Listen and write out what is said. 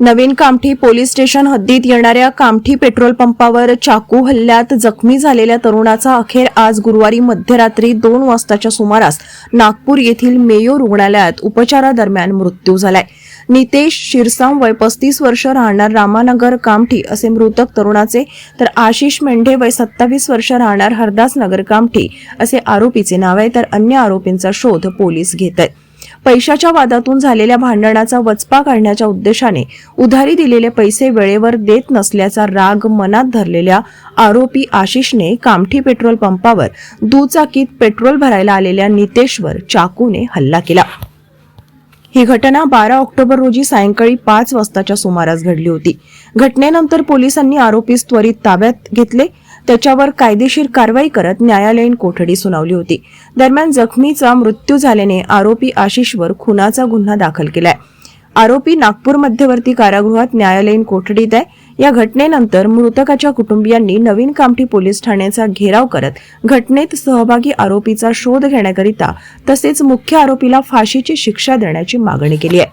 नवीन Kamthi police station हद्दीत येणाऱ्या Kamthi petrol पंपावर चाकू हल्ल्यात जखमी झालेल्या तरुणाचा अखेर आज गुरुवारी मध्यरात्री दोन वाजताच्या सुमारास नागपूर येथील मेयो रुग्णालयात उपचारादरम्यान मृत्यू झालाय. नितेश शिरसाम वय पस्तीस वर्ष राहणार रामानगर कामठी असे मृतक तरुणाचे तर आशिष मेंढे वय सत्तावीस वर्ष राहणार हरदास नगर कामठी असे आरोपीचे नाव आहे तर अन्य आरोपींचा शोध पोलीस घेत आहेत. पैशाच्या वादातून झालेल्या भांडणाचा वचपा काढण्याच्या उद्देशाने उधारी दिलेले पैसे वेळेवर देत नसल्याचा राग मनात धरलेल्या आरोपी आशिषने कामठी पेट्रोल पंपावर दुचाकीत पेट्रोल भरायला आलेल्या नितेशवर चाकूने हल्ला केला. ही घटना बारा ऑक्टोबर रोजी सायंकाळी पाच वाजताच्या सुमारास घडली होती. घटनेनंतर पोलिसांनी आरोपीस त्वरित ताब्यात घेतले. त्याच्यावर कायदेशीर कारवाई करत न्यायालयीन कोठडी सुनावली होती. दरम्यान जखमीचा मृत्यू झाल्याने आरोपी आशिषवर खुनाचा गुन्हा दाखल केलाय. आरोपी नागपूर मध्यवर्ती कारागृहात न्यायालयीन कोठडीत आहे. या घटनेनंतर मृतकाच्या कुटुंबियांनी नवीन कामठी पोलीस ठाण्याचा घेराव करत घटनेत सहभागी आरोपीचा शोध घेण्याकरिता तसेच मुख्य आरोपीला फाशीची शिक्षा देण्याची मागणी केली आहे.